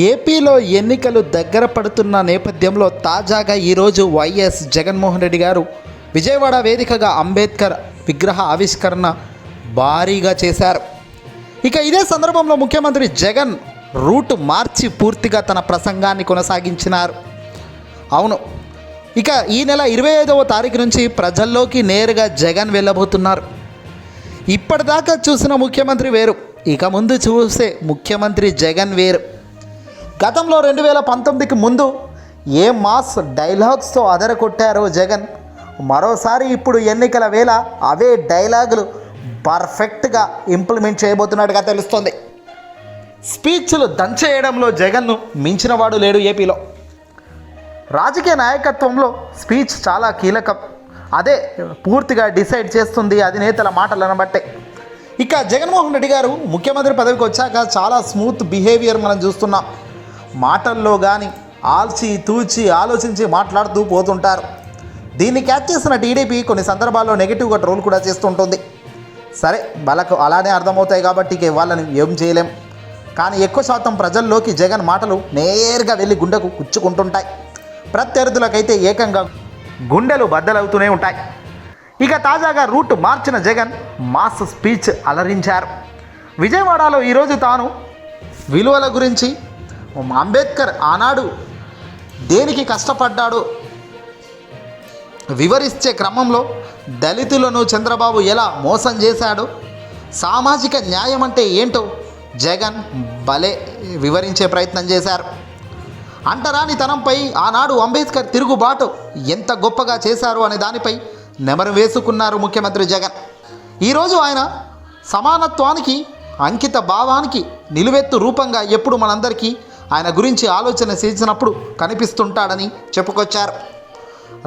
ఏపీలో ఎన్నికలు దగ్గర పడుతున్న నేపథ్యంలో తాజాగా ఈరోజు వైఎస్ జగన్మోహన్ రెడ్డి గారు విజయవాడ వేదికగా అంబేద్కర్ విగ్రహ ఆవిష్కరణ భారీగా చేశారు. ఇక ఇదే సందర్భంలో ముఖ్యమంత్రి జగన్ రూట్ మార్చి పూర్తిగా తన ప్రసంగాన్ని కొనసాగించినారు. అవును ఇక ఈ నెల ఇరవై ఐదవ తారీఖు నుంచి ప్రజల్లోకి నేరుగా జగన్ వెళ్ళబోతున్నారు. ఇప్పటిదాకా చూసిన ముఖ్యమంత్రి వేరు ఇక ముందు చూసే ముఖ్యమంత్రి జగన్ వేరు. గతంలో రెండు వేల పంతొమ్మిదికి ముందు ఏ మాస్ డైలాగ్స్తో అదరకొట్టారో జగన్. మరోసారి ఇప్పుడు ఎన్నికల వేళ అవే డైలాగులు పర్ఫెక్ట్గా ఇంప్లిమెంట్ చేయబోతున్నట్టుగా తెలుస్తోంది. స్పీచ్లు దంచేయడంలో జగన్ను మించినవాడు లేడు ఏపీలో. రాజకీయ నాయకత్వంలో స్పీచ్ చాలా కీలకం. అదే పూర్తిగా డిసైడ్ చేస్తుంది అధినేతల మాటలను బట్టే. ఇక జగన్మోహన్ రెడ్డి గారు ముఖ్యమంత్రి పదవికి వచ్చాక చాలా స్మూత్ బిహేవియర్ మనం చూస్తున్నాం. మాటల్లో కానీ ఆల్చి తూచి ఆలోచించి మాట్లాడుతూ పోతుంటారు. దీన్ని క్యాచ్ చేసిన టీడీపీ కొన్ని సందర్భాల్లో నెగిటివ్గా ట్రోల్ కూడా చేస్తుంటుంది. సరే వాళ్ళకు అలానే అర్థమవుతాయి కాబట్టి ఇక వాళ్ళని ఏం చేయలేం. కానీ ఎక్కువ శాతం ప్రజల్లోకి జగన్ మాటలు నేరుగా వెళ్ళి గుండెకు కుచ్చుకుంటుంటాయి ప్రత్యర్థులకైతే ఏకంగా గుండెలు బద్దలవుతూనే ఉంటాయి. ఇక తాజాగా రూట్ మార్చిన జగన్ మాస్ స్పీచ్ అలరించారు. విజయవాడలో ఈరోజు తాను విలువల గురించి అంబేద్కర్ ఆనాడు దేనికి కష్టపడ్డాడో వివరించే క్రమంలో దళితులను చంద్రబాబు ఎలా మోసం చేశాడో సామాజిక న్యాయం అంటే ఏంటో జగన్ భలే వివరించే ప్రయత్నం చేశారు. అంటరాని తనంపై ఆనాడు అంబేద్కర్ తిరుగుబాటు ఎంత గొప్పగా చేశారు అనే దానిపై నెమరు వేసుకున్నారు ముఖ్యమంత్రి జగన్. ఈరోజు ఆయన సమానత్వానికి అంకిత భావానికి నిలువెత్తు రూపంగా ఎప్పుడు మనందరికీ ఆయన గురించి ఆలోచన చేసినప్పుడు కనిపిస్తుంటాడని చెప్పుకొచ్చారు.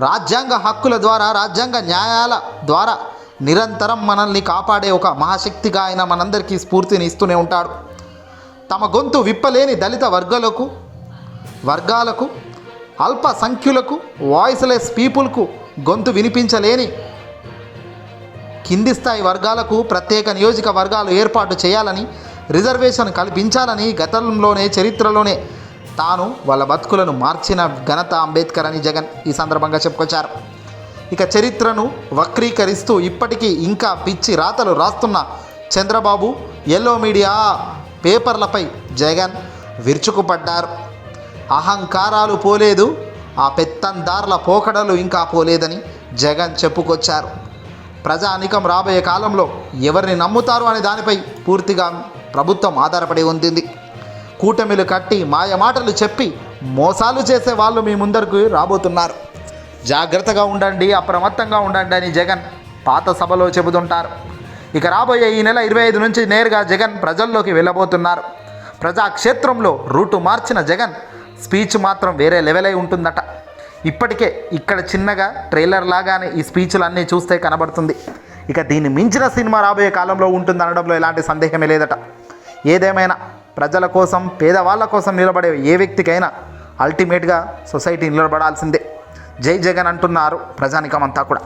రాజ్యాంగ హక్కుల ద్వారా రాజ్యాంగ న్యాయాల ద్వారా నిరంతరం మనల్ని కాపాడే ఒక మహాశక్తిగా ఆయన మనందరికీ స్ఫూర్తిని ఇస్తూనే ఉంటాడు. తమ గొంతు విప్పలేని దళిత వర్గాలకు వర్గాలకు అల్పసంఖ్యులకు వాయిస్లెస్ పీపుల్కు గొంతు వినిపించలేని కింది స్థాయి వర్గాలకు ప్రత్యేక నియోజక వర్గాలు ఏర్పాటు చేయాలని రిజర్వేషన్ కల్పించాలని గతంలోనే చరిత్రలోనే తాను వాళ్ళ బతుకులను మార్చిన ఘనత అంబేద్కర్ అని జగన్ ఈ సందర్భంగా చెప్పుకొచ్చారు. ఇక చరిత్రను వక్రీకరిస్తూ ఇప్పటికీ ఇంకా పిచ్చి రాతలు రాస్తున్న చంద్రబాబు ఎల్లో మీడియా పేపర్లపై జగన్ విరుచుకుపడ్డారు. అహంకారాలు పోలేదు ఆ పెత్తందార్ల పోకడలు ఇంకా పోలేదని జగన్ చెప్పుకొచ్చారు. ప్రజానికం రాబోయే కాలంలో ఎవరిని నమ్ముతారు అనే దానిపై పూర్తిగా ప్రభుత్వం ఆధారపడి ఉంది కూటమిలు కట్టి మాయ మాటలు చెప్పి మోసాలు చేసే వాళ్ళు మీ ముందరకు రాబోతున్నారు. జాగ్రత్తగా ఉండండి అప్రమత్తంగా ఉండండి అని జగన్ పాత సభలో చెబుతుంటారు. ఇక రాబోయే ఈ నెల ఇరవై ఐదు నుంచి నేరుగా జగన్ ప్రజల్లోకి వెళ్ళబోతున్నారు. ప్రజాక్షేత్రంలో రూటు మార్చిన జగన్ స్పీచ్ మాత్రం వేరే లెవెల్ అయి ఉంటుందట. ఇప్పటికే ఇక్కడ చిన్నగా ట్రైలర్ లాగానే ఈ స్పీచ్లు అన్నీ చూస్తే కనబడుతుంది. ఇక దీన్ని మించిన సినిమా రాబోయే కాలంలో ఉంటుంది అనడంలో ఎలాంటి సందేహమే లేదట. ఏదేమైనా ప్రజల కోసం పేదవాళ్ళ కోసం నిలబడే ఏ వ్యక్తికైనా అల్టిమేట్గా సొసైటీ నిలబడాల్సిందే. జై జగన్ అంటున్నారు ప్రజానికమంతా కూడా.